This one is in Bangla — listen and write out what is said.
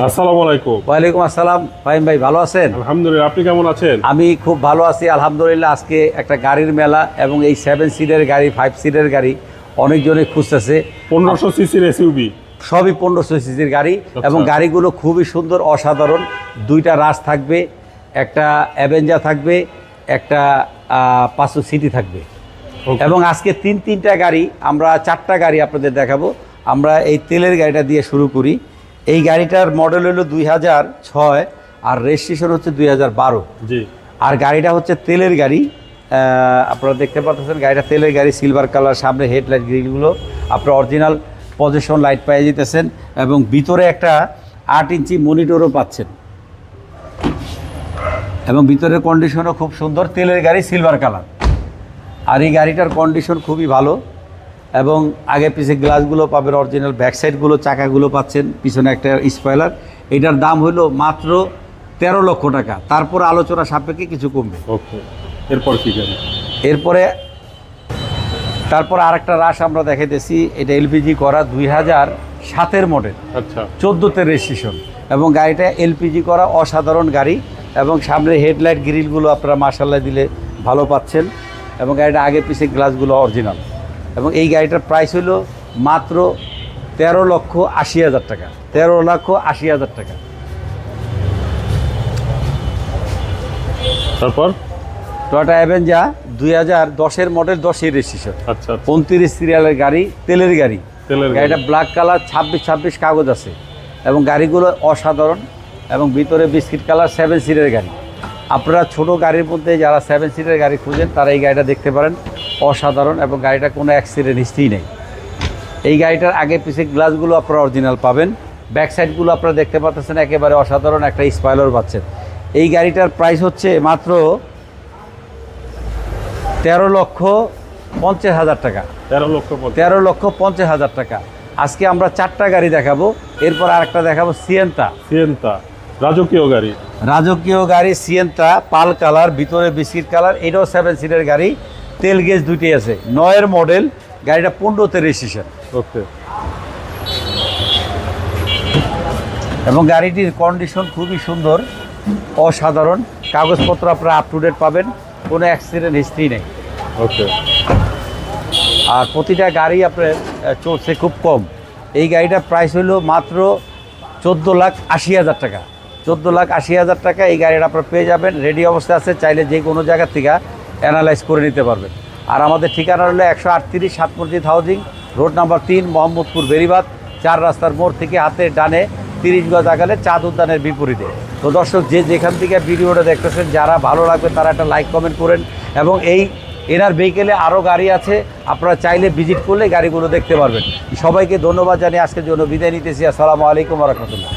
আসসালামু আলাইকুম। ওয়ালাইকুম আসসালাম। ফাহিম ভাই ভালো আছেন? আলহামদুলিল্লাহ আপনি কেমন আছেন? আমি খুব ভালো আছি আলহামদুলিল্লাহ। আজকে একটা গাড়ির মেলা এবং এই সেভেন সিটের গাড়ি ফাইভ সিটের গাড়ি অনেকজনে খুঁজতেছে। পনেরোশো সিসির এসইউবি সবই পনেরোশো সিসির গাড়ি এবং গাড়িগুলো খুবই সুন্দর অসাধারণ। দুইটা রাস থাকবে একটা অ্যাভেঞ্জার থাকবে একটা পাঁচশো সিটি থাকবে। এবং আজকে তিন তিনটা গাড়ি আমরা চারটা গাড়ি আপনাদের দেখাবো। আমরা এই তেলের গাড়িটা দিয়ে শুরু করি। এই গাড়িটার মডেল হলো দুই হাজার ছয় আর রেজিস্ট্রেশন হচ্ছে দুই হাজার বারো। আর গাড়িটা হচ্ছে তেলের গাড়ি। আপনারা দেখতে পাচ্ছেন গাড়িটা তেলের গাড়ি সিলভার কালার সামনে হেডলাইট গ্রিলগুলো আপনার অরিজিনাল পজিশন লাইট পেয়ে যেতেছেন এবং ভিতরে একটা আট ইঞ্চি মনিটরও পাচ্ছেন। এবং ভিতরের কন্ডিশনও খুব সুন্দর তেলের গাড়ি সিলভার কালার আর এই গাড়িটার কন্ডিশন খুবই ভালো। এবং আগে পিছে গ্লাসগুলো পাবেন অরিজিনাল ব্যাক সাইডগুলো চাকাগুলো পাচ্ছেন পিছনে একটা স্পয়লার এটার দাম হলো মাত্র তেরো লক্ষ টাকা। তারপর আলোচনা সাপেক্ষে কিছু কমবে। ওকে। এরপর কি গাড়ি এরপরে তারপর আরেকটা রাশ আমরা দেখাইতেছি। এটা এলপিজি করা দুই হাজার সাতের মডেল আচ্ছা। চোদ্দোতে রেজিস্ট্রেশন এবং গাড়িটা এলপিজি করা অসাধারণ গাড়ি। এবং সামনে হেডলাইট গ্রিলগুলো আপনারা মার্শাল্লাহ দিলে ভালো পাচ্ছেন। এবং গাড়িটা আগে পিছে গ্লাসগুলো অরিজিনাল এবং এই গাড়িটার প্রাইস হলো মাত্র তেরো লক্ষ আশি হাজার টাকা। তেরো লক্ষ আশি হাজার টাকা। তারপর? টয়টা অ্যাভেঞ্জা দুই হাজার দশের মডেল দশের রেজিস্ট্রেশন আচ্ছা আচ্ছা। পঁয়ত্রিশ সিরিয়ালের গাড়ি তেলের গাড়ি। তেলের গাড়িটা ব্ল্যাক কালার ছাব্বিশ ছাব্বিশ কাগজ আছে। এবং গাড়িগুলো অসাধারণ এবং ভিতরে বিস্কিট কালার সেভেন সিটের গাড়ি। আপনারা ছোট গাড়ির মধ্যে যারা সেভেন সিটের গাড়ি খুঁজেন তারা এই গাড়িটা দেখতে পারেন। অসাধারণ এবং গাড়িটা কোনো অ্যাক্সিডেন্ট হিস্ট্রি নেই। এই গাড়িটার আগে পিছে গ্লাসগুলো আপনারা অরিজিনাল পাবেন। ব্যাক সাইডগুলো আপনারা দেখতে পাচ্ছেন একেবারে অসাধারণ একটা স্পাইলার পাচ্ছেন। এই গাড়িটার প্রাইস হচ্ছে মাত্র তেরো লক্ষ পঞ্চাশ হাজার টাকা। তেরো লক্ষ তেরো লক্ষ পঞ্চাশ হাজার টাকা। আজকে আমরা চারটা গাড়ি দেখাবো। এরপর আরেকটা দেখাবো সিয়েন্তা সিয়েন্তা রাজকীয় গাড়ি। রাজকীয় গাড়ি সিয়েন্তা পাল কালার ভিতরে বিস্কিট কালার এটাও সেভেন সিটের গাড়ি তেল গেজ দুটি আছে। নয়ের মডেল গাড়িটা পনেরোতে রেজিস্ট্রেশন ওকে। এবং গাড়িটির কন্ডিশন খুবই সুন্দর অসাধারণ। কাগজপত্র আপনারা আপ টু ডেট পাবেন কোনো অ্যাক্সিডেন্ট হিস্ট্রি নেই। ওকে। আর প্রতিটা গাড়ি আপনার চলছে খুব কম। এই গাড়িটার প্রাইস হলো মাত্র চোদ্দ লাখ আশি হাজার টাকা। চোদ্দ লাখ আশি হাজার টাকা এই গাড়িটা আপনার পেয়ে যাবেন। রেডি অবস্থায় আছে, চাইলে যে কোনো জায়গা থেকে অ্যানালাইজ করে নিতে পারবেন। আর আমাদের ঠিকানা হলো একশো আটত্রিশ সাত মসজিদ হাউজিং রোড নাম্বার তিন, মোহাম্মদপুর বেরিবাদ, চার রাস্তার মোড় থেকে হাতে ডানে তিরিশ গজ আগালে চাঁদ উদ্যানের বিপরীতে। তো দর্শক, যে যেখান থেকে ভিডিওটা দেখতেছেন, যারা ভালো লাগবে তারা একটা লাইক কমেন্ট করেন এবং এই এনার ভেহিকেলে আরও গাড়ি আছে, আপনারা চাইলে ভিজিট করলে গাড়িগুলো দেখতে পারবেন। সবাইকে ধন্যবাদ জানিয়ে আজকের জন্য বিদায় নিতেছি। আসসালামু আলাইকুম রহমতুল্লাহ।